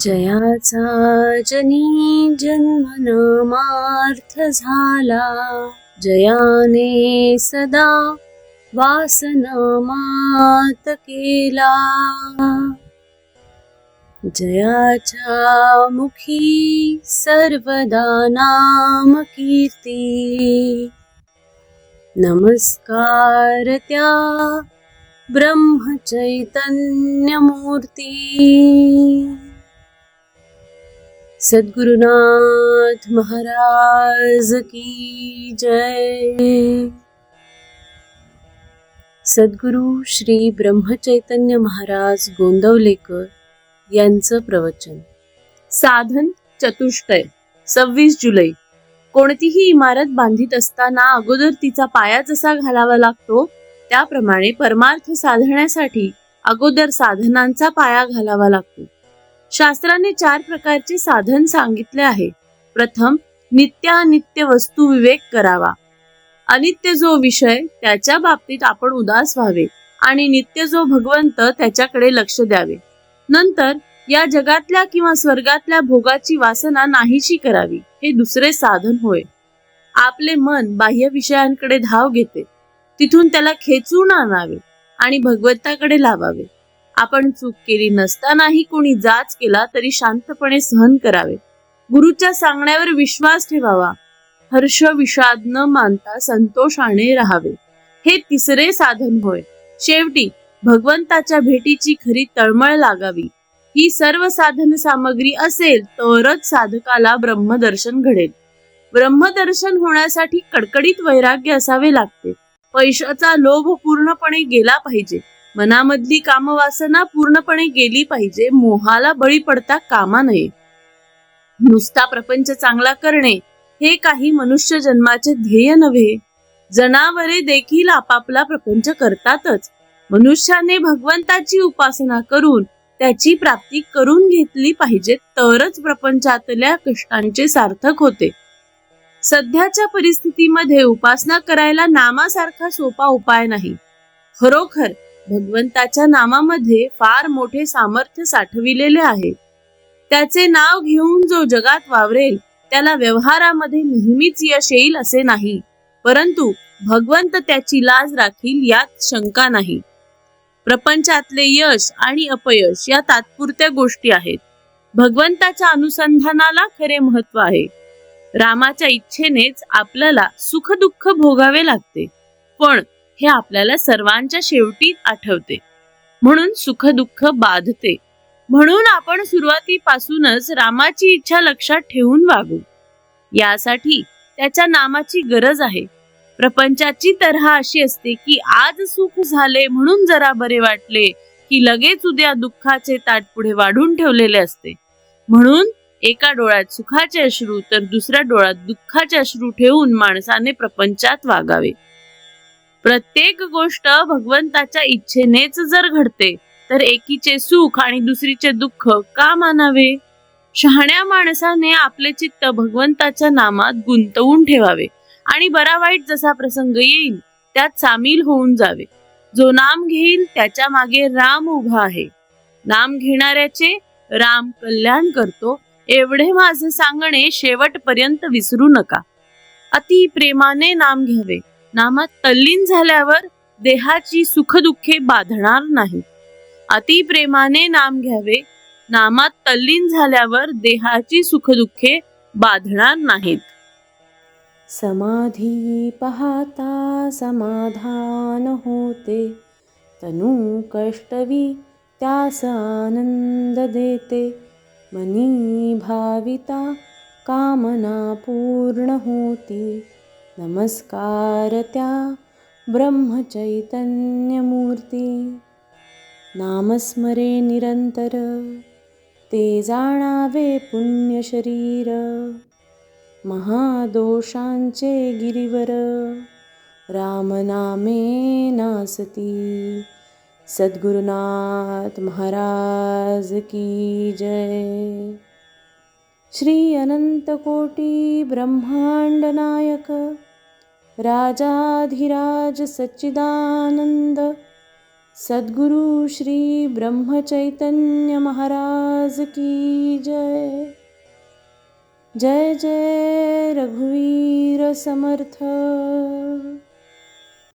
जयाचा जनी जन्म नामार्थ झाला. जयाने सदा वासनामात केला. जयाच्या मुखी सर्वदा नाम कीर्ती. नमस्कार त्या ब्रह्मचैतन्यमूर्ती. सद्गुरुनाथ महाराज की जय। सद्गुरु श्री ब्रह्मचैतन्य महाराज गोंदवलेकर यांचं प्रवचन। साधन चतुष्टय सव्वीस जुलै। कोणतीही इमारत बांधित असताना अगोदर तिचा पाया जसा घालावा लागतो त्याप्रमाणे परमार्थ साधण्यासाठी अगोदर साधनांचा पाया घालावा लागतो। शास्त्राने चार प्रकारचे साधन सांगितले आहे. प्रथम नित्यानित्य वस्तू विवेक करावा. अनित्य जो विषय त्याच्या बाबतीत आपण उदास व्हावे आणि नित्य जो भगवंत त्याच्याकडे लक्ष द्यावे. नंतर या जगातल्या किंवा स्वर्गातल्या भोगाची वासना नाहीशी करावी हे दुसरे साधन होय. आपले मन बाह्य विषयांकडे धाव घेते. तिथून त्याला खेचून आणावे आणि भगवंताकडे लावावे. आपण चूक केली नसतानाही कोणी जाच केला तरी शांतपणे सहन करावे. गुरुच्या सांगण्यावर विश्वास ठेवावा. हर्ष विषाद न मानता संतोषाने राहावे. हे तिसरे साधन होय. शेवटी भगवंताच्या भेटीची खरी तळमळ लागावी. ही सर्व साधन सामग्री असेल तरच साधकाला ब्रह्मदर्शन घडेल. ब्रह्मदर्शन होण्यासाठी कडकडीत वैराग्य असावे लागते. पैशाचा लोभ पूर्णपणे गेला पाहिजे. मनामधली कामवासना पूर्णपणे गेली पाहिजे. मोहाला बळी पडता कामा नये. नुसता प्रपंच चांगला करणे हे काही मनुष्य जन्माचे ध्येय नव्हे. जनावरे देखील आपापला प्रपंच करतातच. मनुष्याने भगवंताची उपासना करून त्याची प्राप्ती करून घेतली पाहिजे तरच प्रपंचातल्या कष्टांचे सार्थक होते. सध्याच्या परिस्थितीमध्ये उपासना करायला नामासारखा सोपा उपाय नाही. खरोखर भगवंताच्या नामामध्ये फार मोठे सामर्थ्य साठविलेले आहे. त्याचे नाव घेऊन जो जगात वावरेल त्याला व्यवहारामध्ये नेहमीच यश येईल असे नाही. परंतु भगवंत त्याची लाज राखील यात शंका नाही. प्रपंचातले यश आणि अपयश या तात्पुरत्या गोष्टी आहेत. भगवंताच्या अनुसंधानाला खरे महत्त्व आहे. रामाच्या इच्छेनेच आपल्याला सुख दुःख भोगावे लागते. पण हे आपल्याला सर्वांच्या शेवटी आठवते. म्हणून सुख दुःख बाधते. म्हणून आपण सुरुवातीपासूनच रामाची इच्छा लक्षात ठेवून वागू. यासाठी त्याच्या नामाची गरज आहे. प्रपंचाची तऱ्हा अशी असते की आज सुख झाले म्हणून जरा बरे वाटले की लगेच उद्या दुःखाचे ताट पुढे वाढून ठेवलेले असते. म्हणून एका डोळ्यात सुखाचे अश्रू तर दुसऱ्या डोळ्यात दुःखाचे अश्रू ठेवून माणसाने प्रपंचात वागावे. प्रत्येक गोष्ट भगवंताच्या इच्छेनेच जर घडते तर एकीचे सुख आणि दुसरीचे दुःख का मानावे? शहाण्या माणसाने आपले चित्त भगवंताच्या नामात गुंतवून ठेवावे आणि बरा वाईट जसा प्रसंग येईल त्यात सामील होऊन जावे. जो नाम घेईल त्याच्यामागे राम उभा आहे. नाम घेणाऱ्याचे राम कल्याण करतो एवढे माझे सांगणे शेवटपर्यंत विसरू नका. अति प्रेमाने नाम घ्यावे. नामात तल्लीन झाल्यावर देहाची सुखदुःखे बाधणार नाही. अति प्रेमाने नाम घ्यावे. नामात तल्लीन झाल्यावर देहाची सुखदुःखे बाधणार नाहीत. समाधी पाहता समाधान होते. तनु कष्टवी त्यास आनंद देते. मनी भाविता कामना पूर्ण होती. नमस्कार त्या ब्रह्मचैतन्यमूर्ती। नामस्मरे निरंतर ते जाणावे पुण्य शरीर महादोषांचे गिरिवर रामनामे नासती। सद्गुरुनाथ महाराज की जय। श्री अनंतकोटी ब्रह्मांड नायक राजाधिराज सच्चिदानंद सद्गुरु श्री ब्रह्मचैतन्य महाराज की जय। जय जय रघुवीर समर्थ